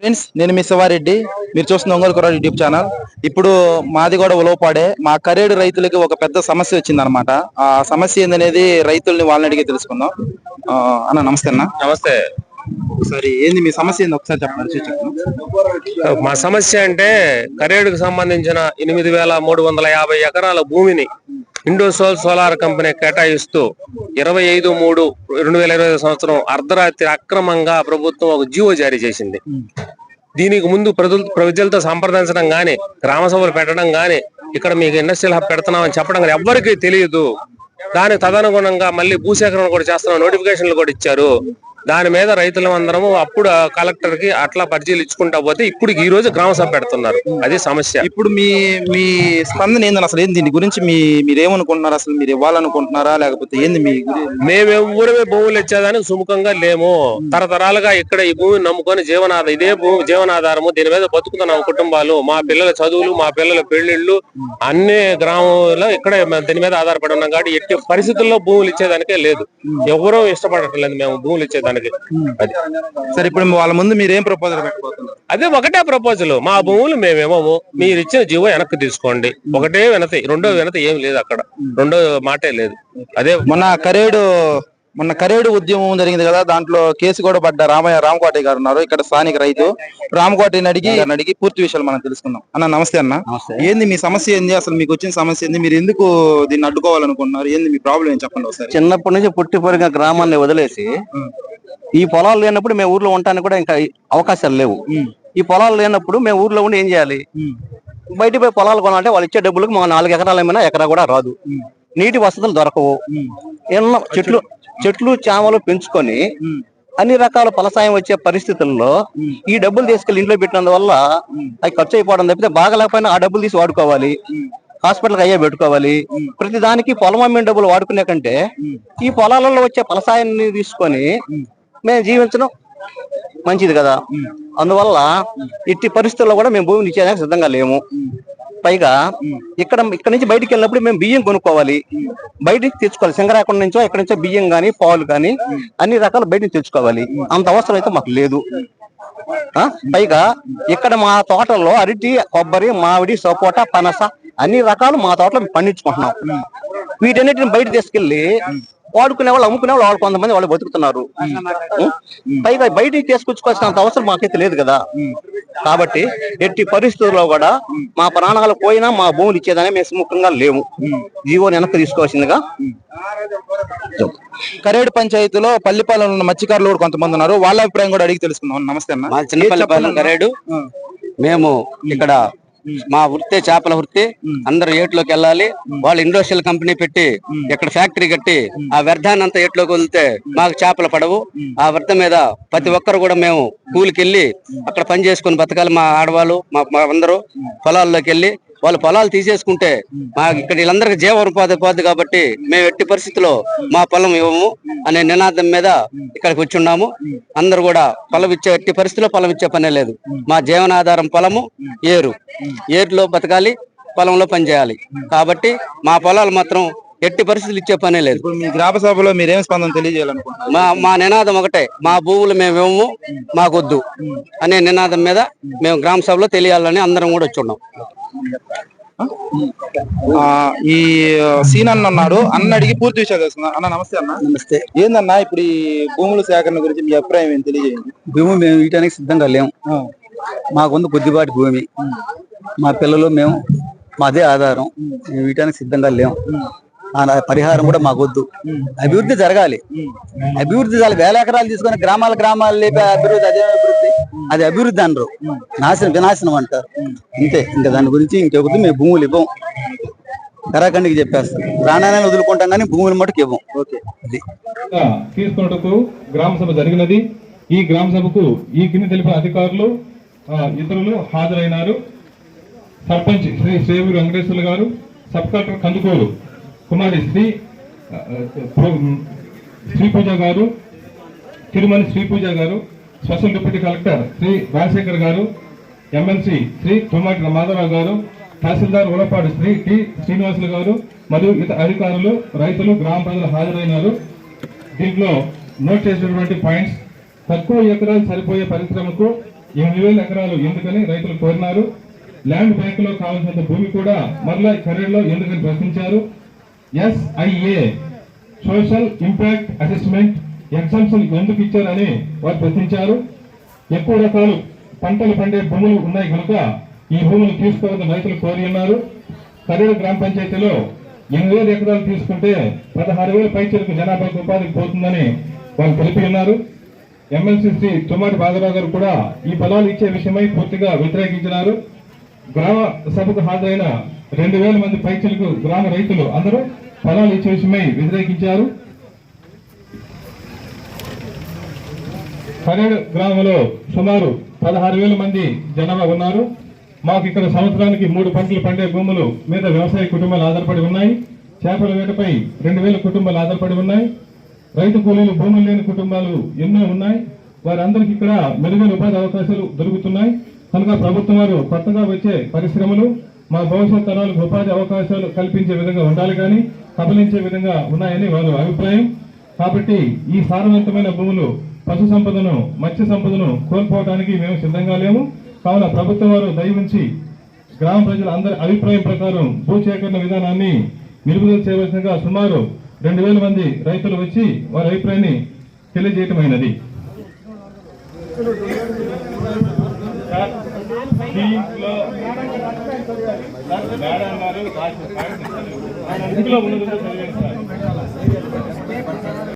Friends నేను మీ శివారెడ్డి. మీరు చూస్తున్న ఒంగోలు కుర్రాడు యూట్యూబ్ ఛానల్. ఇప్పుడు మాది కూడా ఉలవపాడే. మా కరేడు రైతులకి ఒక పెద్ద సమస్య వచ్చింది అనమాట ఆ సమస్య ఏందనేది రైతుల్ని వాళ్ళని అడిగి తెలుసుకుందాం. ఆ, అన్న నమస్తే అన్న. నమస్తే. ఒకసారి ఏంది మీ సమస్య ఏంది? ఒకసారి చెప్పండి చెప్పండి మా సమస్య అంటే కరేడుకు సంబంధించిన ఎనిమిది వేల మూడు వందల యాభై ఎకరాల భూమిని ఇండోసోల్ సోలార్ కంపెనీ కేటాయిస్తూ ఇరవై ఐదు మూడు రెండు వేల ఇరవై సంవత్సరం అర్ధరాత్రి అక్రమంగా ప్రభుత్వం ఒక జీవో జారీ చేసింది. దీనికి ముందు ప్రజలు ప్రజలతో సంప్రదించడం గాని గ్రామ సభలు పెట్టడం గాని ఇక్కడ మీకు ఇండస్ట్రియల్ హబ్ పెడుతున్నామని చెప్పడం కానీ ఎవ్వరికీ తెలియదు. దానికి తదనుగుణంగా మళ్ళీ భూసేకరణ కూడా చేస్తున్నాం నోటిఫికేషన్లు కూడా ఇచ్చారు. దాని మీద రైతులం అందరము అప్పుడు కలెక్టర్కి అట్లా పరిశీలించుకుంటా పోతే ఇప్పుడు ఈ రోజు గ్రామ సభ పెడుతున్నారు. అది సమస్య. ఇప్పుడు మీ మీ స్పందన ఏందని అసలు? ఏంది దీని గురించి మీ మీరు ఏమనుకుంటున్నారు అసలు? మీరు ఇవ్వాలనుకుంటున్నారా? లేకపోతే ఏంది మీ మేమెవ్వరమే భూములు ఇచ్చేదానికి సుముఖంగా లేము. తరతరాలుగా ఇక్కడ ఈ భూమిని నమ్ముకొని జీవనాధారం ఇదే భూమి జీవనాధారము దీని మీద బతుకుతున్నాం కుటుంబాలు. మా పిల్లల చదువులు మా పిల్లల పెళ్ళిళ్ళు అన్ని గ్రామంలో ఇక్కడే మేము దీని మీద ఆధారపడి ఉన్నాం కాబట్టి ఎట్టి పరిస్థితుల్లో భూములు ఇచ్చేదానికే లేదు. ఎవరూ ఇష్టపడట్లేదు మేము భూములు ఇచ్చేదానికి. అది. సరే ఇప్పుడు వాళ్ళ ముందు మీరు ఏం ప్రపోజల్ పెట్టబోతున్నారు? అదే ఒకటే ప్రపోజల్ మా భూములు మేమేమో మీరు ఇచ్చిన జీవో వెనక్కి తీసుకోండి. ఒకటే వినతి రెండో వినతి ఏం లేదు అక్కడ. రెండో మాటే లేదు. అదే మొన్న కరేడు మొన్న కరేడు ఉద్యమం జరిగింది కదా దాంట్లో కేసు కూడా పడ్డ రామయ్య రామకోటి గారు ఉన్నారు. ఇక్కడ స్థానిక రైతు. రామకోటిని అడిగి అడిగి పూర్తి విషయాలు మనం తెలుసుకుందాం. అన్న నమస్తే అన్న. ఏంది మీ సమస్య ఏంది? అసలు మీకు వచ్చిన సమస్య ఏంది? మీరు ఎందుకు దీన్ని అడ్డుకోవాలనుకుంటున్నారు? ఏంది మీ ప్రాబ్లం ఏం చెప్పండి ఒకసారి. చిన్నప్పటి నుంచి పుట్టి పెరిగిన గ్రామాన్ని వదిలేసి ఈ పొలాలు లేనప్పుడు మేము ఊర్లో ఉండటానికి కూడా ఇంకా అవకాశాలు లేవు. ఈ పొలాలు లేనప్పుడు మేము ఊర్లో ఉండి ఏం చేయాలి? బయట పోయి పొలాలు కొనాలంటే వాళ్ళు ఇచ్చే డబ్బులకు మా నాలుగు ఎకరాలు ఏమైనా ఎకరా కూడా రాదు. నీటి వసతులు దొరకవు. ఎన్నో చెట్లు చెట్లు చామలు పెంచుకొని అన్ని రకాల ఫలసాయం వచ్చే పరిస్థితుల్లో ఈ డబ్బులు తీసుకెళ్ళి ఇంట్లో పెట్టినందువల్ల అవి ఖర్చు అయిపోవడం తప్పితే బాగలేకపోయినా ఆ డబ్బులు తీసి వాడుకోవాలి. హాస్పిటల్ అయ్యే పెట్టుకోవాలి. ప్రతి దానికి పొలం అమ్మిన డబ్బులు వాడుకునే కంటే ఈ పొలాలలో వచ్చే ఫలసాయాన్ని తీసుకొని మేము జీవించడం మంచిది కదా. అందువల్ల ఇట్టి పరిస్థితుల్లో కూడా మేము భూమిని ఇచ్చేదానికి సిద్ధంగా లేము. పైగా ఇక్కడ ఇక్కడ నుంచి బయటికి వెళ్ళినప్పుడు మేము బియ్యం కొనుక్కోవాలి. బయటికి తెచ్చుకోవాలి. సింగరాకొండ నుంచో ఇక్కడ నుంచో బియ్యం కానీ పాలు కానీ అన్ని రకాలు బయటికి తెచ్చుకోవాలి. అంత అవసరం అయితే మాకు లేదు. పైగా ఇక్కడ మా తోటల్లో అరటి కొబ్బరి మామిడి సపోటా పనస అన్ని రకాలు మా తోటలో మేము పండించుకుంటున్నాం. వీటన్నిటిని బయట తీసుకెళ్ళి వాడుకునే వాళ్ళు అమ్ముకునే వాళ్ళు వాళ్ళు కొంతమంది వాళ్ళు బతుకుతున్నారు? పైగా బయటికి తీసుకొచ్చుకోవాల్సినంత అవసరం మాకైతే లేదు కదా. కాబట్టి ఎట్టి పరిస్థితుల్లో కూడా మా ప్రాణాలు పోయినా మా భూములు ఇచ్చేదాన్ని మేము సుముఖంగా లేము. జీవోని వెనక్కి తీసుకోవాల్సిందిగా కరేడు పంచాయతీలో పల్లిపాలెంలో ఉన్న మత్స్యకారులు కూడా కొంతమంది ఉన్నారు. వాళ్ళ అభిప్రాయం కూడా అడిగి తెలుసుకుందాం. నమస్తే అన్న. చిన్నపల్లిపాలెం కరేడు? మేము ఇక్కడ మా వృత్తే చేపల వృత్తి అందరూ ఏట్లోకి వెళ్ళాలి. వాళ్ళు ఇండస్ట్రియల్ కంపెనీ పెట్టి ఇక్కడ ఫ్యాక్టరీ కట్టి ఆ వ్యర్థాన్ని అంతా ఏట్లోకి వదిలితే మాకు చేపలు పడవు. ఆ వ్యర్థం మీద ప్రతి ఒక్కరు కూడా మేము కూలికి వెళ్ళి అక్కడ పని చేసుకుని బతకాలి మా ఆడవాళ్ళు మా మా అందరూ పొలాల్లోకి వెళ్ళి వాళ్ళు పొలాలు తీసేసుకుంటే మా ఇక్కడ వీళ్ళందరికీ జీవనోపాధి పోద్ది కాబట్టి మేము ఎట్టి పరిస్థితిలో మా పొలం ఇవ్వము అనే నినాదం మీద ఇక్కడికి వచ్చి ఉన్నాము అందరూ కూడా పొలం ఇచ్చే ఎట్టి పరిస్థితిలో పొలం ఇచ్చే పనే లేదు. మా జీవనాధారం పొలము ఏరు. ఏరులో బతకాలి పొలంలో పని చేయాలి. కాబట్టి మా పొలాలు మాత్రం ఎట్టి పరిస్థితులు ఇచ్చే పనే లేదు. ఇప్పుడు మీ గ్రామ సభలో మీరు ఏం స్పందన తెలియజేయాలనుకుంటున్నారు? మా మా నినాదం ఒకటే మా భూములు మేము ఇవ్వము మాకొద్దు అనే నినాదం మీద మేము గ్రామ సభలో తెలియాలని అందరం కూడా వచ్చి ఉన్నాం ఆ, ఈ సీన్ అన్న ఉన్నాడు అన్న అడిగి పూర్తి విషయాలు తెలుసుకుందాం. అన్న నమస్తే అన్న. నమస్తే. ఏందన్నా ఇప్పుడు ఈ భూముల సేకరణ గురించి మీ అభిప్రాయం ఏం తెలియజేయండి. భూమి మేము ఇయటానికి సిద్ధంగా లేము మాకుంది కొద్దిపాటి భూమి. మా పిల్లలు మేము మాదే ఆధారం. మేము ఇయటానికి సిద్ధంగా లేము పరిహారం కూడా మాకొద్దు. అభివృద్ధి జరగాలి. అభివృద్ధి జరగాలి. వేల ఎకరాలు తీసుకొని గ్రామాల గ్రామాలు లేపే అభివృద్ధి అదే అభివృద్ధి. అది అభివృద్ధి అనరు. నాశనం వినాశనం అంటారు. అంతే ఇంకా దాని గురించి ఇంకొకటి మేము భూములు ఇవ్వం. కరాఖండికి చెప్పేస్తాం. ప్రాణాలను వదులుకుంటాం కానీ భూములు మటుకు ఇవ్వం. ఓకే. అది. తీసుకున్నట్టుకు గ్రామ సభ జరిగినది. ఈ గ్రామ సభకు ఈ కింది తెలిపిన అధికారులు ఇతరులు హాజరైనారు. సర్పంచ్ శ్రీ శ్రీవూరి వెంకటేశ్వర్లు గారు సబ్ కలెక్టర్ కందుకూరు. కుమారి శ్రీ శ్రీ పూజ గారు తిరుమల శ్రీ పూజ గారు special deputy collector Shri Rajasekhar గారు ఎమ్మెల్సీ శ్రీ తుమ్మటి మాధవరావు గారు తహసీల్దార్ ఉలపాడు శ్రీ టి శ్రీనివాసులు గారు మరియు ఇతర అధికారులు రైతులు గ్రామ ప్రజలు హాజరైనారు. దీంట్లో నోట్ చేసినటువంటి పాయింట్స్ తక్కువ ఎకరాలు సరిపోయే పరిశ్రమకు ఎనిమిది వేల ఎకరాలు ఎందుకని రైతులు కోరినారు. ల్యాండ్ బ్యాంకులో కావాల్సినంత భూమి కూడా మరలా కరీర్లో ఎందుకని ప్రశ్నించారు. SIA social impact assessment exams ఎందుకు ఇచ్చారని వారు ప్రశ్నించారు. ఎక్కువ రకాలు పంటలు పండే భూములు ఉన్నాయి కనుక ఈ భూములు తీసుకోవద్దని రైతులు కోరి ఉన్నారు. కరీరు గ్రామ పంచాయతీలో ఎనిమిది వేల ఎకరాలు తీసుకుంటే పదహారు వేల పైచలకు జనాభాకు ఉపాధికి పోతుందని వాళ్ళు తెలిపి ఉన్నారు. ఎమ్మెల్సీ శ్రీ తుమ్మాటి బాగరావు గారు కూడా ఈ ఫలాలు ఇచ్చే విషయమై పూర్తిగా వ్యతిరేకించినారు. గ్రామ సభకు హాజరైన రెండు వేల మంది పైచలకు గ్రామ రైతులు అందరూ ఫలాలు ఇచ్చే విషయమై వ్యతిరేకించారు. పరేడు గ్రామంలో సుమారు పదహారు వేల మంది జనాభా ఉన్నారు. మాకు ఇక్కడ సంవత్సరానికి మూడు పంటలు పండే భూములు మీద వ్యవసాయ కుటుంబాలు ఆధారపడి ఉన్నాయి. చేపల వేటపై రెండు వేల కుటుంబాలు ఆధారపడి ఉన్నాయి. రైతు కూలీలు భూములు లేని కుటుంబాలు ఎన్నో ఉన్నాయి. వారందరికీ ఇక్కడ మెరుగైన ఉపాధి అవకాశాలు దొరుకుతున్నాయి. కనుక ప్రభుత్వం వారు కొత్తగా వచ్చే పరిశ్రమలు మా భవిష్యత్ తరాలకు ఉపాధి అవకాశాలు కల్పించే విధంగా ఉండాలి కానీ కబలించే విధంగా ఉన్నాయని వారి అభిప్రాయం. కాబట్టి ఈ సారవంతమైన భూములు పశు సంపదను మత్స్య సంపదను కోల్పోవడానికి మేము సిద్ధంగా లేము. కావున ప్రభుత్వం వారు దయవుంచి గ్రామ ప్రజల అందరి అభిప్రాయం ప్రకారం భూ సేకరణ విధానాన్ని నిలుపుదల చేయవలసిందిగా సుమారు రెండు వేల మంది రైతులు వచ్చి వారి అభిప్రాయాన్ని తెలియజేయటమైనది. ఇందులో ఉన్నది చదివేయండి సార్